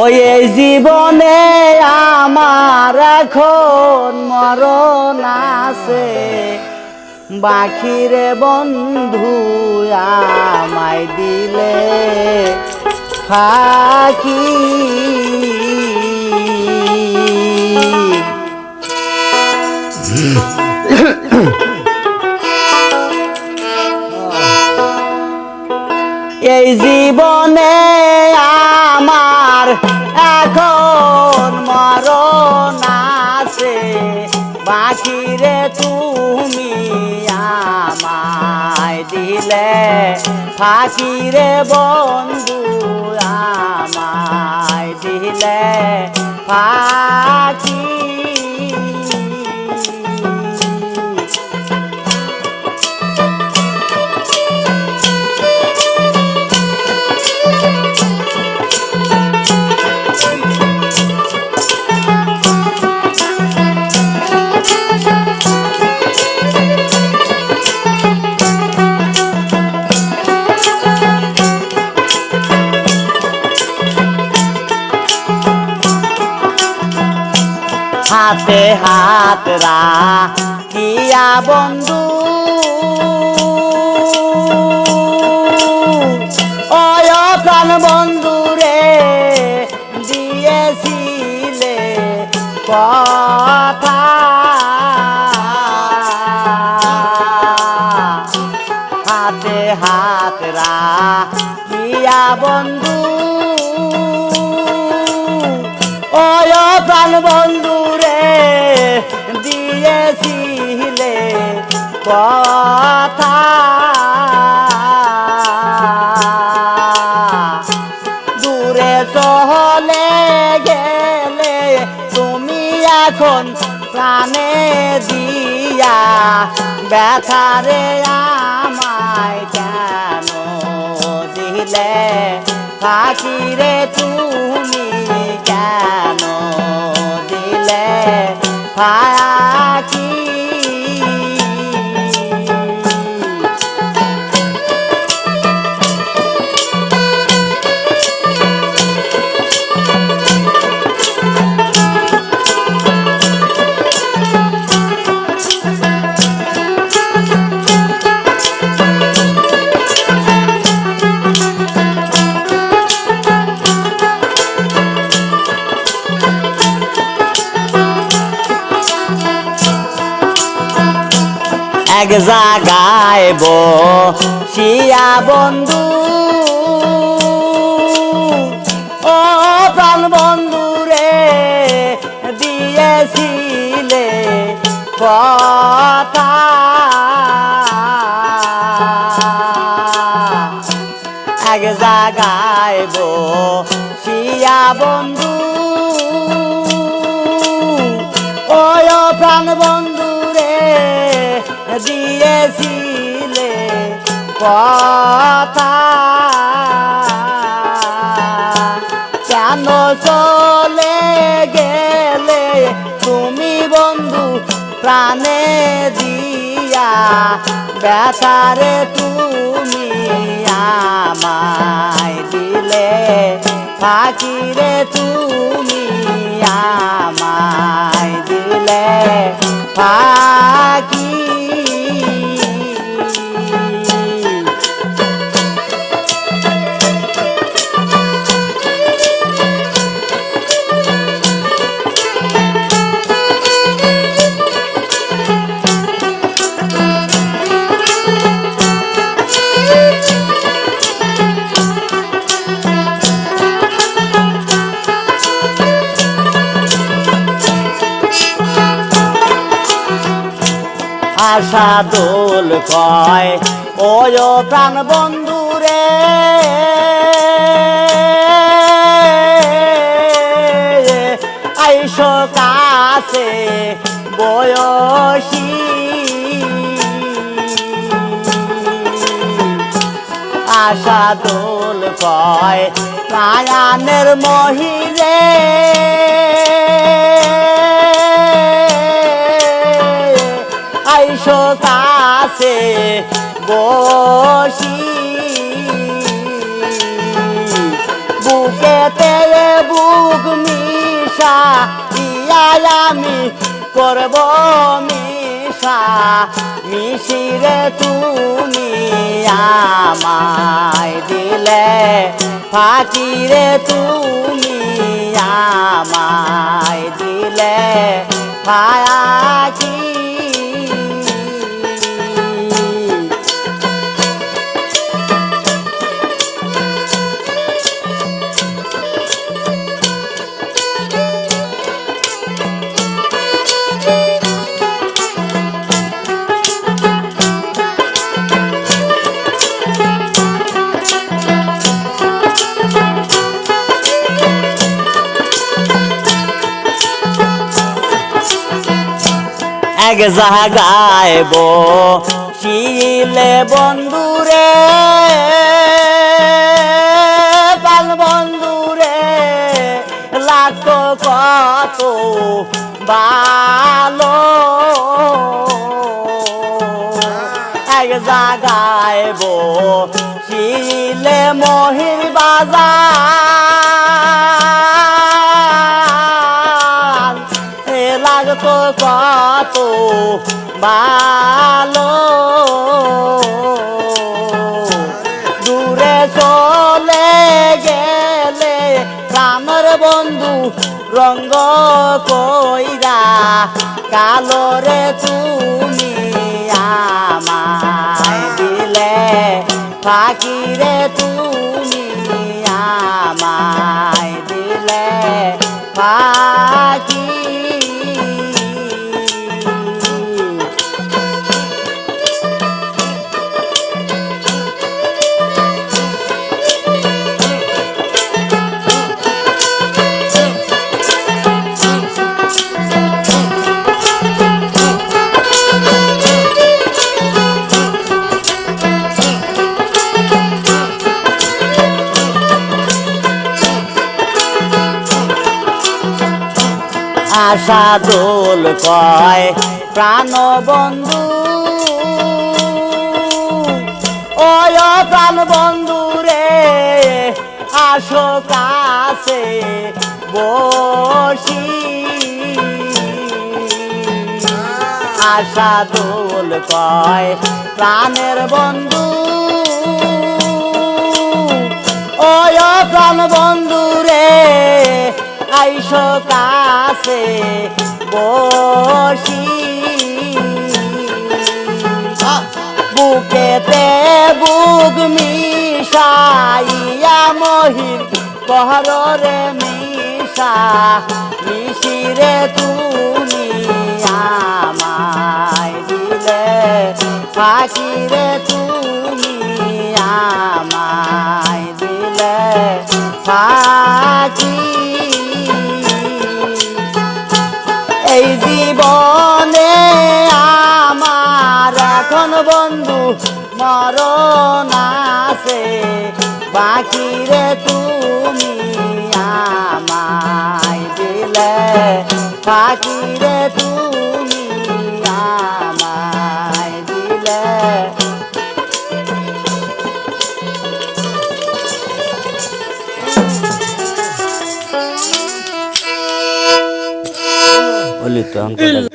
ওই জীবনে আমার এখন মরণ আছে। বাকিরে বন্ধু আমায় দিলে ফাঁকি। এই জীবনে তুমি আমায় দিলে ফাঁকিরে বন্ধু আমায় দিলে ফাঁকি হাতে রাখিয়া বন্ধু। অয় প্রাণ বন্ধু রে দিয়েছিলে কথা। হাতে হাত রাখিয়া বন্ধু। বন্ধু রে কথা। দূরে চলে গেলে তুমি এখন প্রাণে দিয়া। ব্যথারে আমায় কেন দিলে? ফাঁকিরে তুমি কেন দিলে? ফাঁকি এক জাগায় বসিয়া বন্ধু। ও প্রাণ বন্ধু রে দিয়েছিলে কথা। দিয়েছিলে কথা। কেন চলে গেলে তুমি বন্ধু প্রাণে দিয়া? ব্যথারে তুমি আমায় দিলে ফাঁকিরে তুমি আমায় দিলে ফাঁকি আশা দোল কয়। ওয় প্রাণ বন্ধু রে। আইস কাছে বয়সী। আশা দোল কয় প্রায়ানের মহিরে কাছে বসি। বুকেতে বুক আমি করব মিশা। মিশিরে তুমি আমায় দিলে ফাঁকিরে তুমি আমায় দিলে ফায়াকি এক জাগায় শিলে বন্ধুরে পাল বন্ধুরে লাগতো কত ভালো এক জাগায় শিলে মহির কত ভালো দূরে চলে গেলে প্রাণর বন্ধু রঙ্গ কইরা, কালো রে তুমি আমায় দিলে, ফাঁকি রে তুমি আমায় আশা দোল কয় প্রাণ বন্ধু। ওয় প্রাণ বন্ধু রে, আসো কাছে বসি। আশা দোল কয় প্রাণের বন্ধু। ওয় প্রাণ বন্ধু রে আইসো কাছে বসি। বুকেতে বুক মিশাইয়া মহির কহরে মিশা মিশিরে তুমি আমায় দিলে ফাঁকিরে তুমি আমায় দিলে ফাঁকি জীবনে আমার এখন বন্ধু মরণ আছে। বাকি রে তুমি আমায় দিলে। বাকি রে তুমি আমায় দিলে। বলি তো